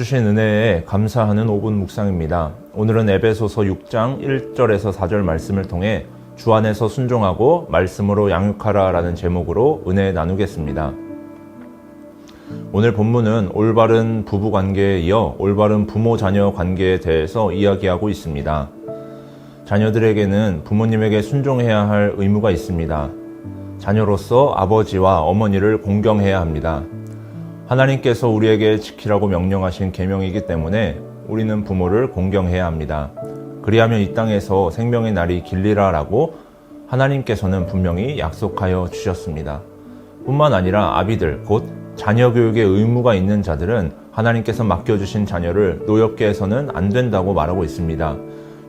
주신 은혜에 감사하는 5분 묵상입니다. 오늘은 에베소서 6장 1절에서 4절 말씀을 통해 주 안에서 순종하고 말씀으로 양육하라 라는 제목으로 은혜 나누겠습니다. 오늘 본문은 올바른 부부 관계에 이어 올바른 부모 자녀 관계에 대해서 이야기하고 있습니다. 자녀들에게는 부모님에게 순종해야 할 의무가 있습니다. 자녀로서 아버지와 어머니를 공경해야 합니다. 하나님께서 우리에게 지키라고 명령하신 계명이기 때문에 우리는 부모를 공경해야 합니다. 그리하면 이 땅에서 생명의 날이 길리라라고 하나님께서는 분명히 약속하여 주셨습니다. 뿐만 아니라 아비들 곧 자녀 교육에 의무가 있는 자들은 하나님께서 맡겨주신 자녀를 노엽게 해서는 안 된다고 말하고 있습니다.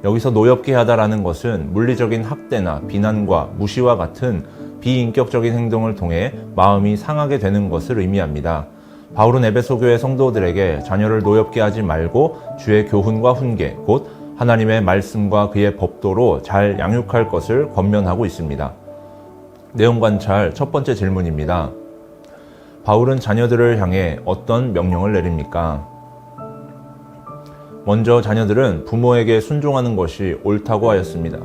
여기서 노엽게 하다라는 것은 물리적인 학대나 비난과 무시와 같은 비인격적인 행동을 통해 마음이 상하게 되는 것을 의미합니다. 바울은 에베소 교회 성도들에게 자녀를 노엽게 하지 말고 주의 교훈과 훈계, 곧 하나님의 말씀과 그의 법도로 잘 양육할 것을 권면하고 있습니다. 내용 관찰 첫 번째 질문입니다. 바울은 자녀들을 향해 어떤 명령을 내립니까? 먼저 자녀들은 부모에게 순종하는 것이 옳다고 하였습니다.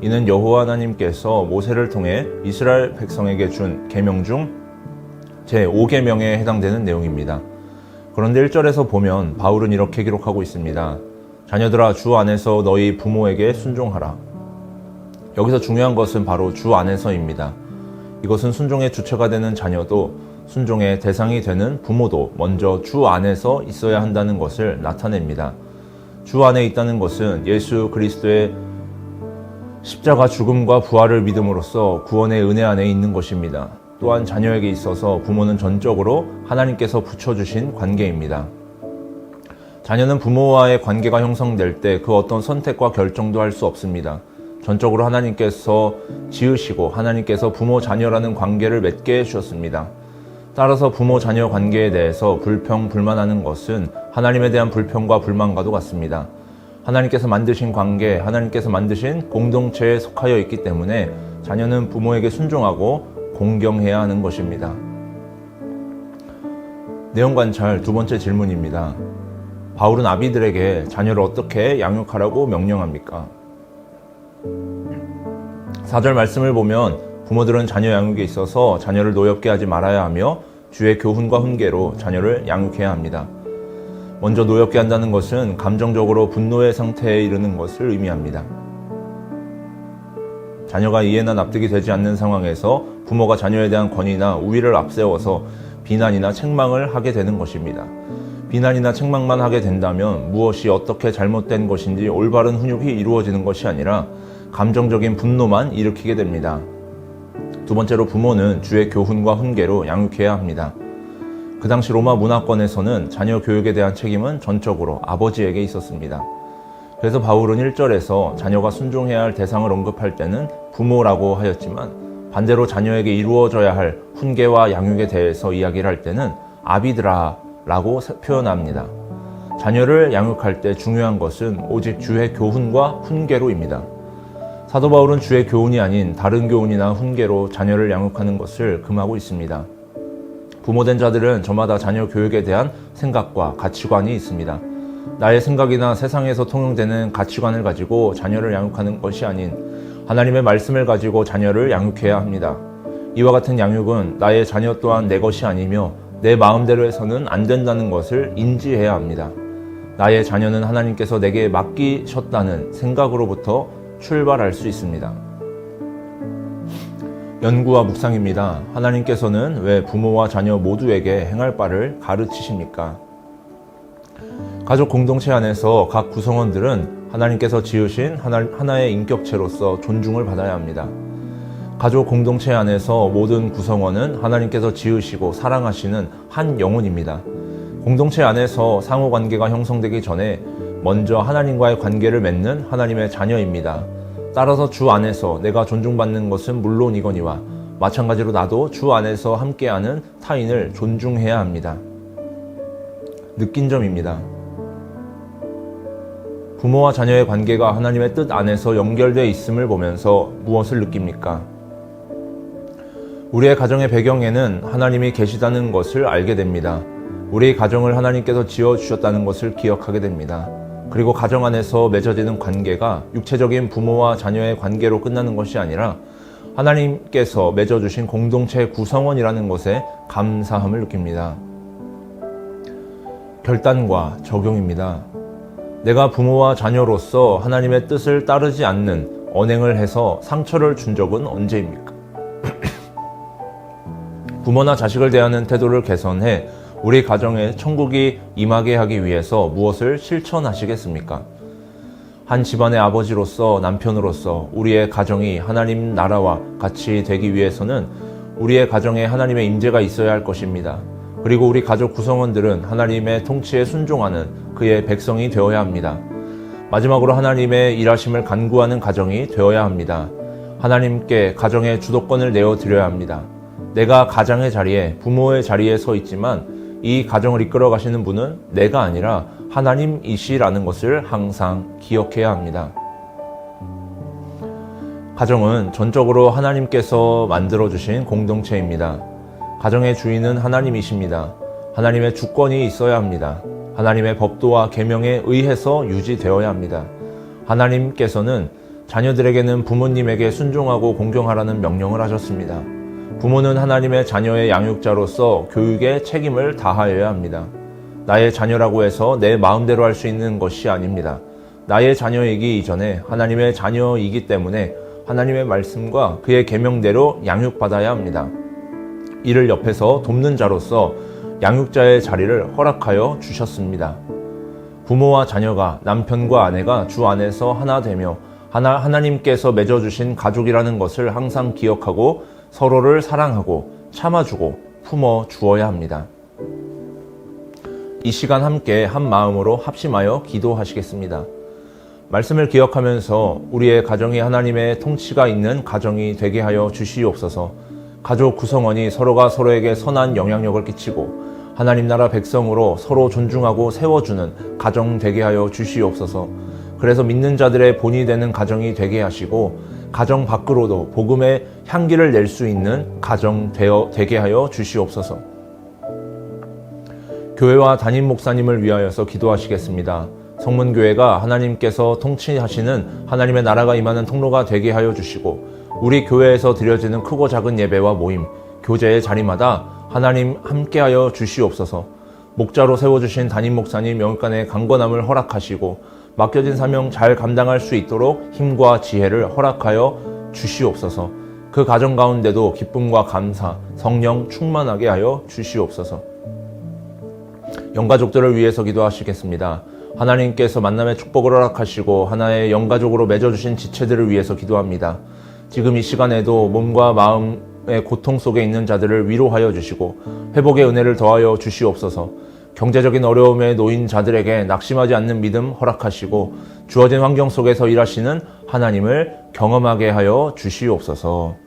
이는 여호와 하나님께서 모세를 통해 이스라엘 백성에게 준 계명 중 제5계명에 해당되는 내용입니다. 그런데 1절에서 보면 바울은 이렇게 기록하고 있습니다. 자녀들아 주 안에서 너희 부모에게 순종하라. 여기서 중요한 것은 바로 주 안에서입니다. 이것은 순종의 주체가 되는 자녀도 순종의 대상이 되는 부모도 먼저 주 안에서 있어야 한다는 것을 나타냅니다. 주 안에 있다는 것은 예수 그리스도의 십자가 죽음과 부활을 믿음으로써 구원의 은혜 안에 있는 것입니다. 또한 자녀에게 있어서 부모는 전적으로 하나님께서 붙여주신 관계입니다. 자녀는 부모와의 관계가 형성될 때 그 어떤 선택과 결정도 할 수 없습니다. 전적으로 하나님께서 지으시고 하나님께서 부모 자녀라는 관계를 맺게 해주셨습니다. 따라서 부모 자녀 관계에 대해서 불평, 불만하는 것은 하나님에 대한 불평과 불만과도 같습니다. 하나님께서 만드신 관계, 하나님께서 만드신 공동체에 속하여 있기 때문에 자녀는 부모에게 순종하고 공경해야 하는 것입니다. 내용 관찰 두 번째 질문입니다. 바울은 아비들에게 자녀를 어떻게 양육하라고 명령합니까? 4절 말씀을 보면 부모들은 자녀 양육에 있어서 자녀를 노엽게 하지 말아야 하며 주의 교훈과 훈계로 자녀를 양육해야 합니다. 먼저 노엽게 한다는 것은 감정적으로 분노의 상태에 이르는 것을 의미합니다. 자녀가 이해나 납득이 되지 않는 상황에서 부모가 자녀에 대한 권위나 우위를 앞세워서 비난이나 책망을 하게 되는 것입니다. 비난이나 책망만 하게 된다면 무엇이 어떻게 잘못된 것인지 올바른 훈육이 이루어지는 것이 아니라 감정적인 분노만 일으키게 됩니다. 두 번째로 부모는 주의 교훈과 훈계로 양육해야 합니다. 그 당시 로마 문화권에서는 자녀 교육에 대한 책임은 전적으로 아버지에게 있었습니다. 그래서 바울은 1절에서 자녀가 순종해야 할 대상을 언급할 때는 부모라고 하였지만 반대로 자녀에게 이루어져야 할 훈계와 양육에 대해서 이야기를 할 때는 아비드라 라고 표현합니다. 자녀를 양육할 때 중요한 것은 오직 주의 교훈과 훈계로입니다. 사도 바울은 주의 교훈이 아닌 다른 교훈이나 훈계로 자녀를 양육하는 것을 금하고 있습니다. 부모된 자들은 저마다 자녀 교육에 대한 생각과 가치관이 있습니다. 나의 생각이나 세상에서 통용되는 가치관을 가지고 자녀를 양육하는 것이 아닌 하나님의 말씀을 가지고 자녀를 양육해야 합니다. 이와 같은 양육은 나의 자녀 또한 내 것이 아니며 내 마음대로 해서는 안 된다는 것을 인지해야 합니다. 나의 자녀는 하나님께서 내게 맡기셨다는 생각으로부터 출발할 수 있습니다. 연구와 묵상입니다. 하나님께서는 왜 부모와 자녀 모두에게 행할 바를 가르치십니까? 가족 공동체 안에서 각 구성원들은 하나님께서 지으신 하나, 의 인격체로서 존중을 받아야 합니다. 가족 공동체 안에서 모든 구성원은 하나님께서 지으시고 사랑하시는 한 영혼입니다. 공동체 안에서 상호 관계가 형성되기 전에 먼저 하나님과의 관계를 맺는 하나님의 자녀입니다. 따라서 주 안에서 내가 존중받는 것은 물론이거니와 마찬가지로 나도 주 안에서 함께하는 타인을 존중해야 합니다. 느낀 점입니다. 부모와 자녀의 관계가 하나님의 뜻 안에서 연결되어 있음을 보면서 무엇을 느낍니까? 우리의 가정의 배경에는 하나님이 계시다는 것을 알게 됩니다. 우리 가정을 하나님께서 지어 주셨다는 것을 기억하게 됩니다. 그리고 가정 안에서 맺어지는 관계가 육체적인 부모와 자녀의 관계로 끝나는 것이 아니라 하나님께서 맺어주신 공동체 구성원이라는 것에 감사함을 느낍니다. 결단과 적용입니다. 내가 부모와 자녀로서 하나님의 뜻을 따르지 않는 언행을 해서 상처를 준 적은 언제입니까? 부모나 자식을 대하는 태도를 개선해 우리 가정에 천국이 임하게 하기 위해서 무엇을 실천하시겠습니까? 한 집안의 아버지로서 남편으로서 우리의 가정이 하나님 나라와 같이 되기 위해서는 우리의 가정에 하나님의 임재가 있어야 할 것입니다. 그리고 우리 가족 구성원들은 하나님의 통치에 순종하는 그의 백성이 되어야 합니다. 마지막으로 하나님의 일하심을 간구하는 가정이 되어야 합니다. 하나님께 가정의 주도권을 내어 드려야 합니다. 내가 가장의 자리에 부모의 자리에 서 있지만 이 가정을 이끌어 가시는 분은 내가 아니라 하나님이시라는 것을 항상 기억해야 합니다. 가정은 전적으로 하나님께서 만들어 주신 공동체입니다. 가정의 주인은 하나님이십니다. 하나님의 주권이 있어야 합니다. 하나님의 법도와 계명에 의해서 유지되어야 합니다. 하나님께서는 자녀들에게는 부모님에게 순종하고 공경하라는 명령을 하셨습니다. 부모는 하나님의 자녀의 양육자로서 교육에 책임을 다하여야 합니다. 나의 자녀라고 해서 내 마음대로 할 수 있는 것이 아닙니다. 나의 자녀이기 이전에 하나님의 자녀이기 때문에 하나님의 말씀과 그의 계명대로 양육받아야 합니다. 이를 옆에서 돕는 자로서 양육자의 자리를 허락하여 주셨습니다. 부모와 자녀가 남편과 아내가 주 안에서 하나 되며 하나, 하나님께서 맺어주신 가족이라는 것을 항상 기억하고 서로를 사랑하고 참아주고 품어 주어야 합니다. 이 시간 함께 한 마음으로 합심하여 기도하시겠습니다. 말씀을 기억하면서 우리의 가정이 하나님의 통치가 있는 가정이 되게 하여 주시옵소서. 가족 구성원이 서로가 서로에게 선한 영향력을 끼치고 하나님 나라 백성으로 서로 존중하고 세워주는 가정 되게 하여 주시옵소서. 그래서 믿는 자들의 본이 되는 가정이 되게 하시고 가정 밖으로도 복음의 향기를 낼 수 있는 가정 되어 되게 하여 주시옵소서. 교회와 담임 목사님을 위하여서 기도하시겠습니다. 성문교회가 하나님께서 통치하시는 하나님의 나라가 임하는 통로가 되게 하여 주시고 우리 교회에서 드려지는 크고 작은 예배와 모임, 교제의 자리마다 하나님 함께하여 주시옵소서. 목자로 세워주신 담임 목사님 영육간의 강건함을 허락하시고 맡겨진 사명 잘 감당할 수 있도록 힘과 지혜를 허락하여 주시옵소서. 그 가정 가운데도 기쁨과 감사, 성령 충만하게 하여 주시옵소서. 영가족들을 위해서 기도하시겠습니다. 하나님께서 만남의 축복을 허락하시고 하나의 영가족으로 맺어주신 지체들을 위해서 기도합니다. 지금 이 시간에도 몸과 마음의 고통 속에 있는 자들을 위로하여 주시고 회복의 은혜를 더하여 주시옵소서. 경제적인 어려움에 놓인 자들에게 낙심하지 않는 믿음 허락하시고 주어진 환경 속에서 일하시는 하나님을 경험하게 하여 주시옵소서.